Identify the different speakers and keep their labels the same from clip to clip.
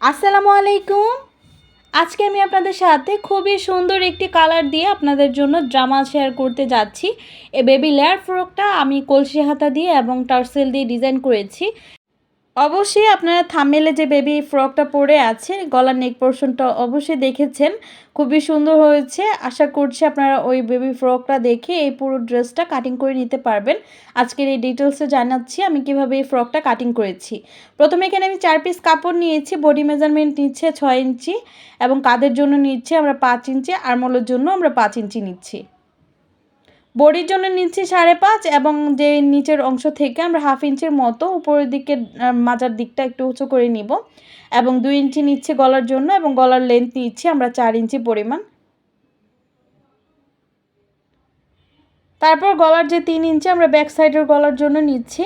Speaker 1: আসসালামু আলাইকুম। আজকে আমি আপনাদের সাথে খুবই সুন্দর একটি কালার দিয়ে আপনাদের জন্য ড্রামা শেয়ার করতে যাচ্ছি। এ বেবি লেয়ার ফ্রকটা আমি কলসি হাতা দিয়ে এবং টার্সেল দিয়ে ডিজাইন করেছি। অবশ্যই আপনারা থামেলে যে বেবি ফ্রকটা পরে আছে গলার নেক পোর্শনটা অবশ্যই দেখেছেন। খুবই সুন্দর হয়েছে। আশা করছি আপনারা ওই বেবি ফ্রকটা দেখে এই পুরো ড্রেসটা কাটিং করে নিতে পারবেন। আজকের এই ডিটেলসে জানাচ্ছি আমি কীভাবে এই ফ্রকটা কাটিং করেছি। প্রথমে এখানে আমি চার পিস কাপড় নিয়েছি বডি মেজারমেন্ট নিচ্ছে ছয় ইঞ্চি এবং কাদের জন্য নিচ্ছে আমরা পাঁচ ইঞ্চি আরমলের জন্য আমরা পাঁচ ইঞ্চি নিচ্ছি। বডির জন্য নিচ্ছি সাড়ে পাঁচ এবং যে নিচের অংশ থেকে আমরা হাফ ইঞ্চির মতো উপরের দিকে মাজার দিকটা একটু উঁচু করে নিব এবং দুই ইঞ্চি নিচ্ছে গলার জন্য এবং গলার লেন্থ নিচ্ছি আমরা চার ইঞ্চি পরিমাণ। তারপর গলার যে তিন ইঞ্চি আমরা ব্যাক সাইডের গলার জন্য নিচ্ছি।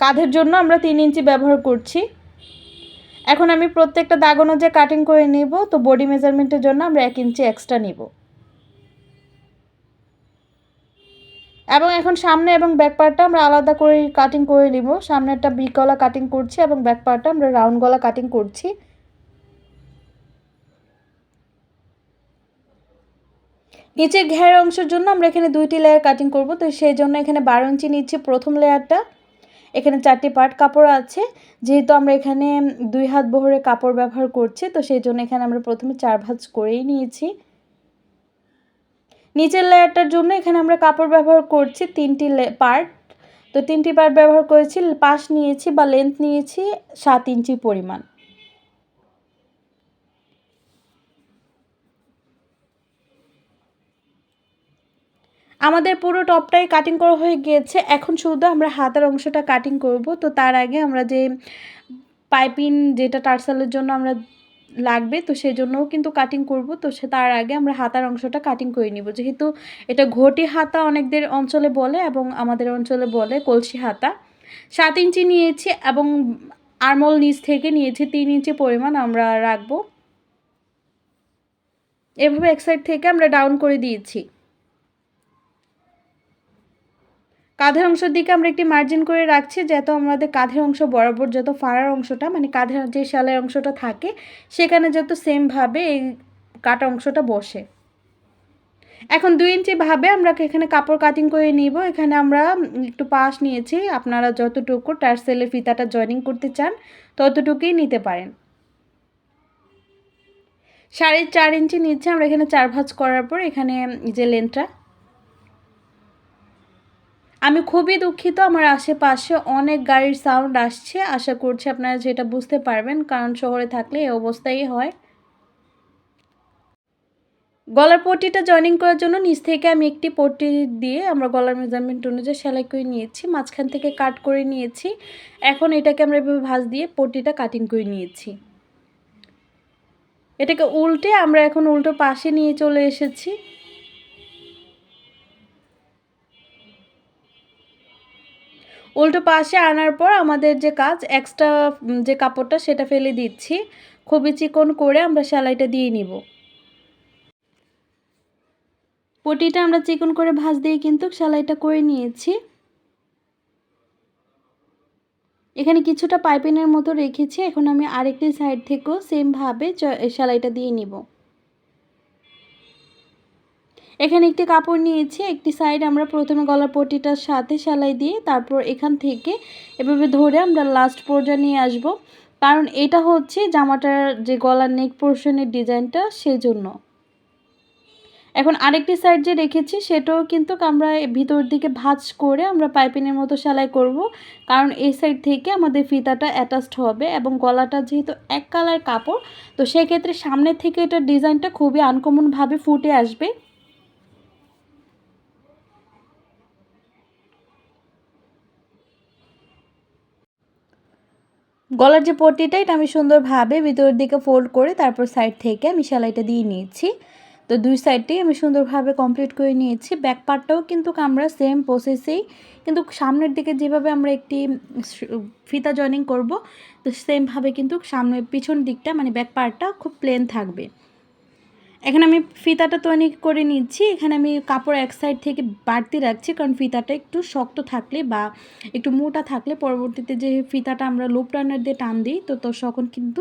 Speaker 1: কাঁধের জন্য আমরা তিন ইঞ্চি ব্যবহার করছি। এখন আমি প্রত্যেকটা দাগনো যে কাটিং করে নিব, তো বডি মেজারমেন্টের জন্য আমরা এক ইঞ্চি এক্সট্রা নিব। এবং এখন সামনে এবং ব্যাক পার্টটা আমরা আলাদা করে কাটিং করে নিব। সামনে একটা বি গলা কাটিং করছি এবং ব্যাক পার্টটা আমরা রাউন্ড গলা কাটিং করছি। নিচের ঘের অংশের জন্য আমরা এখানে দুইটি লেয়ার কাটিং করব। তো সেই জন্য এখানে বারো ইঞ্চি নিচ্ছি প্রথম লেয়ারটা এখানে চারটি পার্ট কাপড় আছে। যেহেতু আমরা এখানে দুই হাত বহরে কাপড় ব্যবহার করছি, তো সেই জন্য এখানে আমরা প্রথমে চার ভাঁজ করেই নিয়েছি। নিচের লেয়ারটার জন্য এখানে আমরা কাপড় ব্যবহার করছি তিনটি পার্ট তো তিনটি পার্ট ব্যবহার করেছি, পাশ নিয়েছি বা লেন্থ নিয়েছি সাত ইঞ্চি পরিমাণ। আমাদের পুরো টপটাই কাটিং করা হয়ে গিয়েছে। এখন শুধু আমরা হাতের অংশটা কাটিং করব। তো তার আগে আমরা যে পাইপিং যেটা টার্সালের জন্য আমরা লাগবে, তো সেই জন্যও কিন্তু কাটিং করব। তো সে, তার আগে আমরা হাতার অংশটা কাটিং করে নিব। যেহেতু এটা ঘটি হাতা অনেকদের অঞ্চলে বলে এবং আমাদের অঞ্চলে বলে কলসি হাতা। সাত ইঞ্চি নিয়েছি এবং আরমল নিচ থেকে নিয়েছি, তিন ইঞ্চি পরিমাণ আমরা রাখব। এভাবে এক সাইড থেকে আমরা ডাউন করে দিয়েছি। কাঁধের অংশের দিকে আমরা একটি মার্জিন করে রাখছি যাতে আমাদের কাঁধের অংশ বরাবর যত ফাড়ার অংশটা মানে কাঁধের যে শালের অংশটা থাকে, সেখানে যত সেমভাবে এই কাটা অংশটা বসে। এখন দুই ইঞ্চি ভাবে আমরা এখানে কাপড় কাটিং করে নিব। এখানে আমরা একটু পাশ নিয়েছি, আপনারা যতটুকু টার্সেলের ফিতাটা জয়েনিং করতে চান, ততটুকুই নিতে পারেন। সাড়ে চার ইঞ্চি নিচ্ছে আমরা এখানে চার ভাঁজ করার পর এখানে যে লেন্থটা আমি খুবই দুঃখিত। আমার আশেপাশে অনেক গাড়ির সাউন্ড আসছে। আশা করছি আপনারা যেটা বুঝতে পারবেন, কারণ শহরে থাকলে এই অবস্থাই হয়। গলার পট্টিটা জয়েনিং করার জন্য নিচ থেকে আমি একটি পট্টি দিয়ে আমরা গলার মেজারমেন্ট অনুযায়ী সেলাই করে নিয়েছি। মাঝখান থেকে কাট করে নিয়েছি। এখন এটাকে আমরা এভাবে ভাঁজ দিয়ে পট্টিটা কাটিং করে নিয়েছি। এটাকে উল্টে আমরা এখন উল্টো পাশে নিয়ে চলে এসেছি। উল্টো পাশে আনার পর আমাদের যে কাজ এক্সট্রা যে কাপড়টা সেটা ফেলে দিচ্ছি। খুবই চিকন করে আমরা সেলাইটা দিয়ে নিব। পটিটা আমরা চিকন করে ভাঁজ দিয়ে কিন্তু সেলাইটা করে নিয়েছি। এখানে কিছুটা পাইপিনের মতো রেখেছি, এখন আমি আরেকটি সাইড থেকেও সেমভাবে সেলাইটা দিয়ে নিব। এখানে একটি কাপড় নিয়েছি, একটি সাইড আমরা প্রথমে গলার পটিটার সাথে সেলাই দিয়ে তারপর এখান থেকে এভাবে ধরে আমরা লাস্ট পর্যায়ে নিয়ে আসব। কারণ এটা হচ্ছে জামাটার যে গলার নেক পোর্শনের ডিজাইনটা সেই জন্য এখন আরেকটি সাইড যে রেখেছি সেটাও কিন্তু আমরা ভিতর দিকে ভাঁজ করে আমরা পাইপিনের মতো সেলাই করব। কারণ এই সাইড থেকে আমাদের ফিতাটা অ্যাটাচড হবে এবং গলাটা যেহেতু এক কালার কাপড়, তো সেক্ষেত্রে সামনে থেকে এটার ডিজাইনটা খুবই আনকমনভাবে ফুটে আসবে। গলার যে পট্টিটা, এটা আমি সুন্দরভাবে ভিতরের দিকে ফোল্ড করে তারপর সাইড থেকে আমি সেলাইটা দিয়ে নিয়েছি। তো দুই সাইডটাই আমি সুন্দরভাবে কমপ্লিট করে নিয়েছি। ব্যাক পার্টটাও কিন্তু আমরা সেম প্রসেসেই কিন্তু সামনের দিকে যেভাবে আমরা একটি ফিতা জয়েনিং করব, তো সেমভাবে কিন্তু সামনে পিছন দিকটা মানে ব্যাক পার্টটা খুব প্লেন থাকবে। এখানে আমি ফিতাটা তৈরি করে নিচ্ছি। এখানে আমি কাপড় এক সাইড থেকে বাড়তি রাখছি, কারণ ফিতাটা একটু শক্ত থাকলে বা একটু মোটা থাকলে পরবর্তীতে যে ফিতাটা আমরা লুপ টার্নার দিয়ে টান দিই, তো তো তখন কিন্তু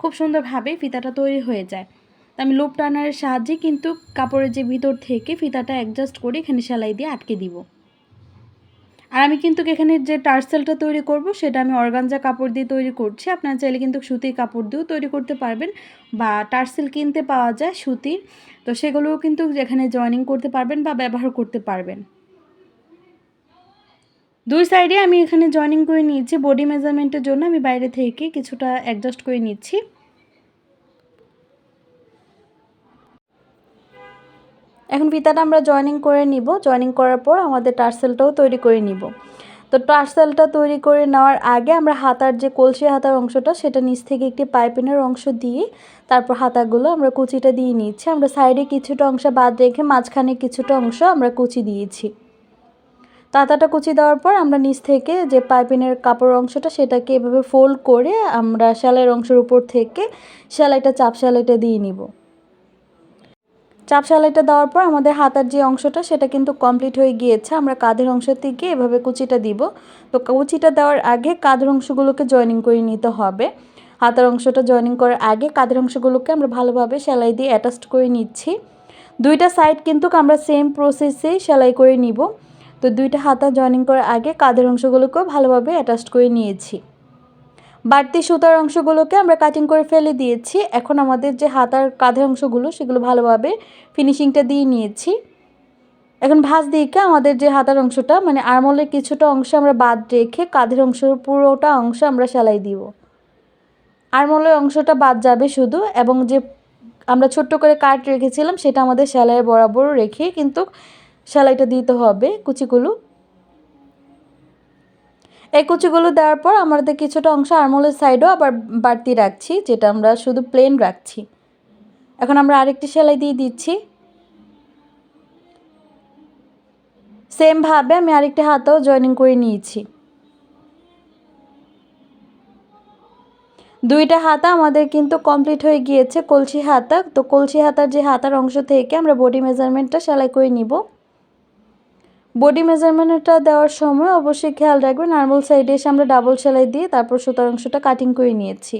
Speaker 1: খুব সুন্দরভাবে ফিতাটা তৈরি হয়ে যায়। তো আমি লুপ টার্নারের সাহায্যে কিন্তু কাপড়ের যে ভিতর থেকে ফিতাটা অ্যাডজাস্ট করে এখানে সেলাই দিয়ে আটকে দিব। আর আমি কিন্তু এখানে যে টার্সেলটা তৈরি করব, সেটা আমি অর্গানজা কাপড় দিয়ে তৈরি করছি। আপনারা চাইলে কিন্তু সুতির কাপড় দিয়েও তৈরি করতে পারবেন বা টার্সেল কিনতে পাওয়া যায় সুতির। তো সেগুলোও কিন্তু এখানে জয়েনিং করতে পারবেন বা ব্যবহার করতে পারবেন। দুই সাইডে আমি এখানে জয়েনিং করে নিয়েছি। বডি মেজারমেন্টের জন্য আমি বাইরে থেকে কিছুটা অ্যাডজাস্ট করে নিচ্ছি। এখন ফিতাটা আমরা জয়েনিং করে নিব। জয়েনিং করার পর আমাদের টার্সেলটাও তৈরি করে নিব। তো টার্সেলটা তৈরি করে নেওয়ার আগে আমরা হাতার যে কলসি হাতার অংশটা, সেটা নিচ থেকে একটি পাইপিনের অংশ দিয়ে তারপর হাতাগুলো আমরা কুচিটা দিয়ে নিচ্ছি। আমরা সাইডে কিছুটা অংশ বাদ রেখে মাঝখানে কিছুটা অংশ আমরা কুচি দিয়েছি। তাতাটা কুচি দেওয়ার পর আমরা নিচ থেকে যে পাইপিনের কাপড় অংশটা, সেটাকে এভাবে ফোল্ড করে আমরা সেলাইয়ের অংশের উপর থেকে সেলাইটা চাপ সেলাইটা দিয়ে নিব। চাপ সেলাইটা দেওয়ার পর আমাদের হাতার যে অংশটা সেটা কিন্তু কমপ্লিট হয়ে গিয়েছে। আমরা কাঁধের অংশ থেকে এভাবে কুচিটা দিব। তো কুচিটা দেওয়ার আগে কাঁধের অংশগুলোকে জয়েনিং করে নিতে হবে। হাতার অংশটা জয়েনিং করার আগে কাঁধের অংশগুলোকে আমরা ভালোভাবে সেলাই দিয়ে অ্যাটাচড করে নিচ্ছি। দুইটা সাইড কিন্তু আমরা সেম প্রসেসেই সেলাই করে নিব। তো দুইটা হাতা জয়েনিং করার আগে কাঁধের অংশগুলোকেও ভালোভাবে অ্যাটাচড করে নিয়েছি। বাড়তি সুতার অংশগুলোকে আমরা কাটিং করে ফেলে দিয়েছি। এখন আমাদের যে হাতার কাঁধের অংশগুলো, সেগুলো ভালোভাবে ফিনিশিংটা দিয়ে নিয়েছি। এখন ভাঁজ দিকে আমাদের যে হাতার অংশটা মানে আরমলের কিছুটা অংশ আমরা বাদ রেখে কাঁধের অংশ পুরোটা অংশ আমরা সেলাই দিব। আরমলের অংশটা বাদ যাবে শুধু, এবং যে আমরা ছোট্ট করে কাট রেখেছিলাম, সেটা আমাদের সেলাইয়ের বরাবর রেখে কিন্তু সেলাইটা দিতে হবে কুচিগুলো। এই কুচিগুলো দেওয়ার পর আমাদের কিছুটা অংশ আরমোলের সাইডও আবার বাড়তি রাখছি, যেটা আমরা শুধু প্লেন রাখছি। এখন আমরা আরেকটি সেলাই দিয়ে দিচ্ছি। সেমভাবে আমি আরেকটি হাতেও জয়েনিং করে নিয়েছি। দুইটা হাতা আমাদের কিন্তু কমপ্লিট হয়ে গিয়েছে, কলসি হাতা। তো কলসি হাতার যে হাতার অংশ থেকে আমরা বডি মেজারমেন্টটা সেলাই করে নিব। বডি মেজারমেন্টটা দেওয়ার সময় অবশ্যই খেয়াল রাখবেন। নর্মাল সাইডে এসে আমরা ডাবল সেলাই দিয়ে তারপর সুতার অংশটা কাটিং করে নিয়েছি।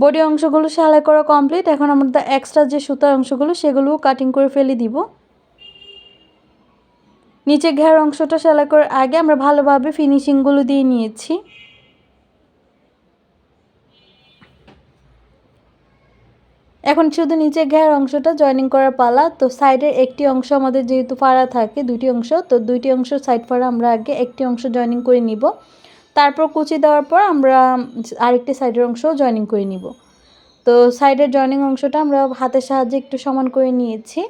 Speaker 1: বডি অংশগুলো সেলাই করা কমপ্লিট এখন আমরা এক্সট্রা যে সুতার অংশগুলো, সেগুলোও কাটিং করে ফেলে দিব। নিচে ঘের অংশটা সেলাই করার আগে আমরা ভালোভাবে ফিনিশিংগুলো দিয়ে নিয়েছি। এখন শুধু নিচে ঘের অংশটা জয়েনিং করার পালা। তো সাইডের একটি অংশ আমাদের যেহেতু ফাড়া থাকে দুটি অংশ, তো দুইটি অংশ সাইড ফাড়া আমরা আগে একটি অংশ জয়েনিং করে নিব। তারপর কুচি দেওয়ার পর আমরা আরেকটি সাইডের অংশও জয়েনিং করে নিব। তো সাইডের জয়েনিং অংশটা আমরা হাতের সাহায্যে একটু সমান করে নিয়েছি।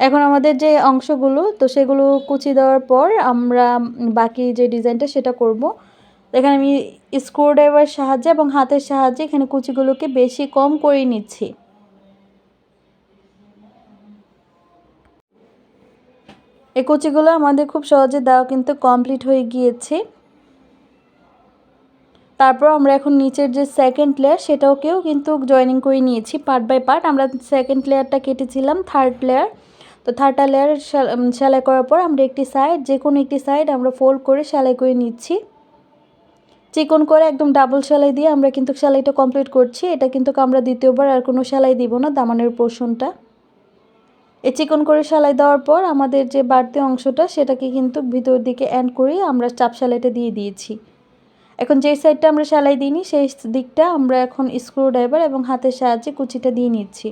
Speaker 1: এখন আমাদের যে অংশগুলো, তো সেগুলো কুচি দেওয়ার পর আমরা বাকি যে ডিজাইনটা সেটা করব। এখানে আমি স্ক্রুড্রাইভার সাহায্যে এবং হাতের সাহায্যে এখানে কুচিগুলোকে বেশি কম করে নিচ্ছি। এই কুচিগুলো আমাদের খুব সহজে দেওয়া কিন্তু কমপ্লিট হয়ে গিয়েছে। তারপর আমরা এখন নিচের যে সেকেন্ড লেয়ার সেটাকেও কিন্তু জয়েনিং করে নিয়েছি পার্ট বাই পার্ট আমরা সেকেন্ড লেয়ারটা কেটেছিলাম থার্ড লেয়ার তো থার্ডটা লেয়ার সেলাই করার পর আমরা একটি সাইড যে কোনো একটি সাইড আমরা ফোল্ড করে সেলাই করে নিচ্ছি। চিকন করে একদম ডাবল সেলাই দিয়ে আমরা কিন্তু সেলাইটা কমপ্লিট করছি। এটা কিন্তু আমরা দ্বিতীয়বার আর কোনো সেলাই দিব না দামানের পোর্শনটা। এই চিকন করে সেলাই দেওয়ার পর আমাদের যে বাড়তি অংশটা সেটাকে কিন্তু ভিতর দিকে অ্যান্ড করে আমরা চাপ সেলাইটা দিয়ে দিয়েছি। এখন যেই সাইডটা আমরা সেলাই দিইনি, সেই দিকটা আমরা এখন স্ক্রু ড্রাইভার এবং হাতের সাহায্যে কুচিটা দিয়ে নিচ্ছি।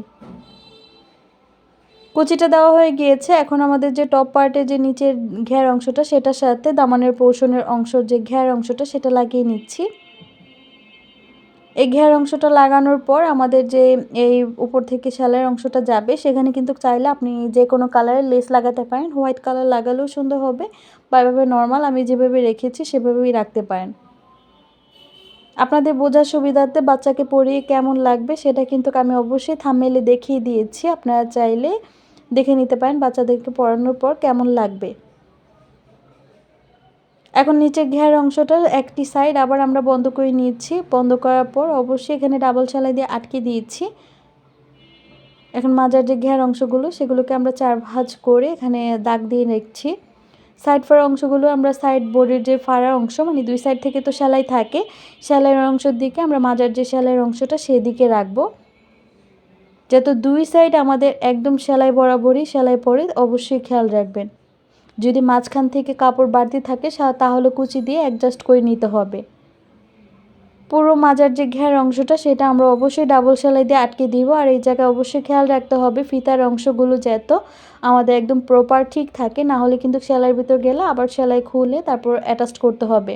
Speaker 1: কুচিটা দেওয়া হয়ে গিয়েছে। এখন আমাদের যে টপ পার্টে যে নিচের ঘের অংশটা, সেটার সাথে দামানের পোর্শনের অংশ যে ঘের অংশটা, সেটা লাগিয়ে নিচ্ছি। এই ঘের অংশটা লাগানোর পর আমাদের যে এই উপর থেকে সেলাইয়ের অংশটা যাবে, সেখানে কিন্তু চাইলে আপনি যে কোনো কালারের লেস লাগাতে পারেন। হোয়াইট কালার লাগালেও সুন্দর হবে, বা এভাবে নর্মাল আমি যেভাবে রেখেছি, সেভাবেই রাখতে পারেন। আপনাদের বোঝার সুবিধার্থে বাচ্চাকে পরিয়ে কেমন লাগবে, সেটা কিন্তু আমি অবশ্যই থামেলে দেখিয়ে দিয়েছি। আপনারা চাইলে দেখে নিতে পারেন বাচ্চাদেরকে পড়ানোর পর কেমন লাগবে। এখন নিচের ঘের অংশটা একটি সাইড আবার আমরা বন্ধ করে নিয়েছি। বন্ধ করার পর অবশ্যই এখানে ডাবল সেলাই দিয়ে আটকে দিয়েছি। এখন মাজার যে ঘের অংশগুলো সেগুলোকে আমরা চার ভাঁজ করে এখানে দাগ দিয়ে রেখেছি সাইড ফাড়া অংশগুলো আমরা সাইড বোর্ডের যে ফাড়ার অংশ মানে দুই সাইড থেকে তো সেলাই থাকে, সেলাইয়ের অংশের দিকে আমরা মাজার যে সেলাইয়ের অংশটা সেদিকে রাখব। যাতে দুই সাইড আমাদের একদম সেলাই বরাবরই সেলাই পরে অবশ্যই খেয়াল রাখবেন। যদি মাঝখান থেকে কাপড় বাড়তি থাকে তাহলে কুচি দিয়ে অ্যাডজাস্ট করে নিতে হবে। পুরো মাজার যে ঘের অংশটা, সেটা আমরা অবশ্যই ডাবল সেলাই দিয়ে আটকে দিব। আর এই জায়গায় অবশ্যই খেয়াল রাখতে হবে, ফিতার অংশগুলো যেত আমাদের একদম প্রপার ঠিক থাকে, না হলে কিন্তু সেলাইয়ের ভিতর গেলে আবার সেলাই খুলে তারপর অ্যাটাচ করতে হবে।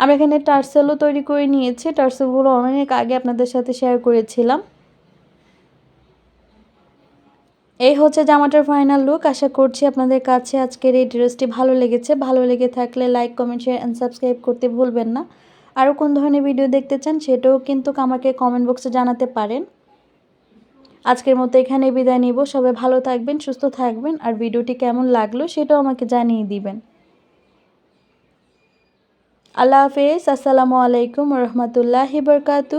Speaker 1: আমরা এখানে টার্সেলও তৈরি করে নিয়েছি। টার্সেলগুলো অনেক আগে আপনাদের সাথে শেয়ার করেছিলাম। এই হচ্ছে জামাটার ফাইনাল লুক আশা করছি আপনাদের কাছে আজকের এই ড্রেসটি ভালো লেগেছে। ভালো লেগে থাকলে like comment share and subscribe করতে ভুলবেন না। আরও কোন ধরনের ভিডিও দেখতে চান সেটাও কিন্তু আমাকে কমেন্ট বক্সে জানাতে পারেন। আজকের মতো এখানে বিদায় নিব। সবাই ভালো থাকবেন, সুস্থ থাকবেন আর ভিডিওটি কেমন লাগল সেটাও আমাকে জানিয়ে দিবেন। আল্লাহ হাফেজ। আসসালামু আলাইকুম রহমতুল্লাহি বরকাতু